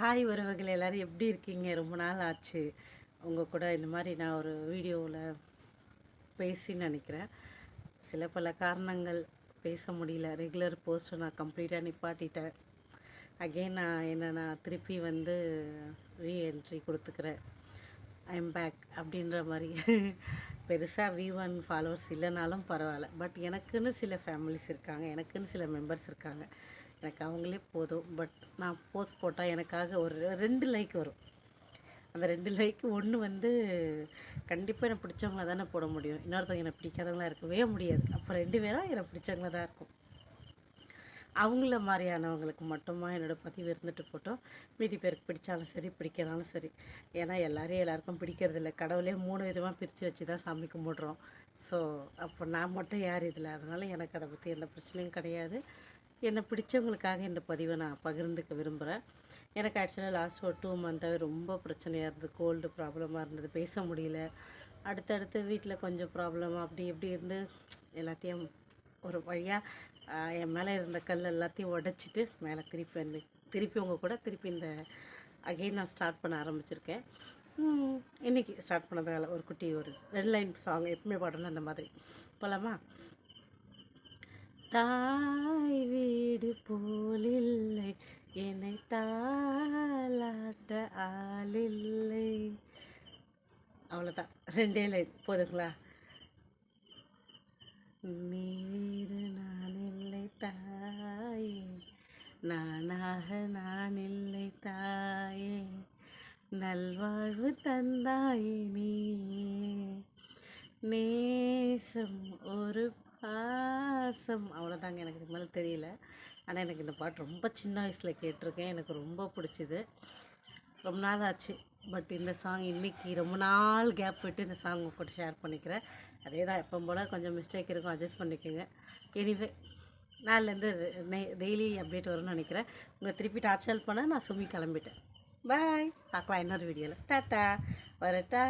Hi உறவுகள் எல்லோரும் எப்படி இருக்கீங்க? ரொம்ப நாள் ஆச்சு. உங்கள் கூட இந்த மாதிரி நான் ஒரு வீடியோவில் பேசி நினைக்கிறேன். சில பல காரணங்கள் பேச முடியல. ரெகுலர் போஸ்ட்டை நான் கம்ப்ளீட்டாக நிப்பாட்டிட்டேன். அகெயின் நான் என்ன நான் திருப்பி வந்து ரீஎன்ட்ரி கொடுத்துக்கிறேன். ஐம் பேக் அப்படின்ற மாதிரி. பெருசாக வி ஒன் ஃபாலோவர்ஸ் இல்லைனாலும் பரவாயில்ல. பட் எனக்குன்னு சில ஃபேமிலிஸ் இருக்காங்க. எனக்குன்னு சில மெம்பர்ஸ் இருக்காங்க. எனக்கு அவங்களே போதும். பட் நான் போஸ்ட் போட்டால் எனக்காக ஒரு ரெண்டு லைக் வரும். அந்த ரெண்டு லைக் ஒன்று வந்து கண்டிப்பாக எனக்கு பிடிச்சவங்கள தானே போட முடியும். இன்னொருத்தவங்க என்னை பிடிக்காதவங்களாக இருக்கவே முடியாது. அப்போ ரெண்டு பேரும் என்னை பிடிச்சவங்கள தான் இருக்கும். அவங்கள மாதிரியானவங்களுக்கு மட்டுமா என்னோடய பதிவு இருந்துட்டு போட்டோம் மீதி பேருக்கு பிடிச்சாலும் சரி பிடிக்கலாலும் சரி. ஏன்னா எல்லாரையும் எல்லாருக்கும் பிடிக்கிறதில்ல கடவுளே மூணு விதமாக பிரித்து வச்சு தான் சாமி கும்பிட்றோம். ஸோ அப்போ நான் மட்டும் யார் இதில்? அதனால் எனக்கு அதை பற்றி எந்த பிரச்சனையும் கிடையாது. என்னை பிடிச்சவங்களுக்காக இந்த பதிவை நான் பகிர்ந்துக்க விரும்புகிறேன் எனக்கு ஆக்சுவலாக லாஸ்ட் ஒரு டூ மந்த்தாகவே ரொம்ப பிரச்சனையாக இருந்தது. கோல்டு ப்ராப்ளமாக இருந்தது. பேச முடியல. அடுத்தடுத்து வீட்டில் கொஞ்சம் ப்ராப்ளம் அப்படி இப்படி இருந்து எல்லாத்தையும் ஒரு வழியாக என் மேலே இருந்த கல் எல்லாத்தையும் உடச்சிட்டு மேலே திருப்பி வந்து திருப்பி உங்கள் கூட திருப்பி இந்த அகெயின் நான் ஸ்டார்ட் பண்ண ஆரம்பிச்சிருக்கேன். இன்றைக்கி இன்னைக்கு ஸ்டார்ட் பண்ணதால ஒரு குட்டி ஒரு ரெட் லைன் சாங் எப்பவுமே பாடணும் அந்த மாதிரி. போகலாமா தாய் வீடு போலில்லை. என்னை தாளாட்ட ஆளில்லை. அவ்வளோதான் ரெண்டே லைன் போதுங்களா? நீரு நான் இல்லை தாயே. நானாக நான் இல்லை தாயே. நல்வாழ்வு தந்தாயே நீ நேசம் ஒரு பா பாசம் அவ்வளோதாங்க எனக்கு இதுக்கு மேலே தெரியல. ஆனால் எனக்கு இந்த பாட்டு ரொம்ப சின்ன வயசில் கேட்டிருக்கேன். எனக்கு ரொம்ப பிடிச்சிது. ரொம்ப நாள் ஆச்சு. பட் இந்த சாங் இன்னைக்கு ரொம்ப நாள் கேப் விட்டு இந்த சாங் போட்டு ஷேர் பண்ணிக்கிறேன். அதே தான் எப்போ போல் கொஞ்சம் மிஸ்டேக் இருக்கும் அட்ஜஸ்ட் பண்ணிக்கோங்க. எனிவே நாளிலேருந்து டெய்லி அப்டேட் வரும்னு நினைக்கிறேன். உங்களை திருப்பி டார்ச்சல் பண்ண நான் சுமி கிளம்பிட்டேன். பாய் பார்க்கலாம் இன்னொரு வீடியோவில் டாட்டா வரட்டா.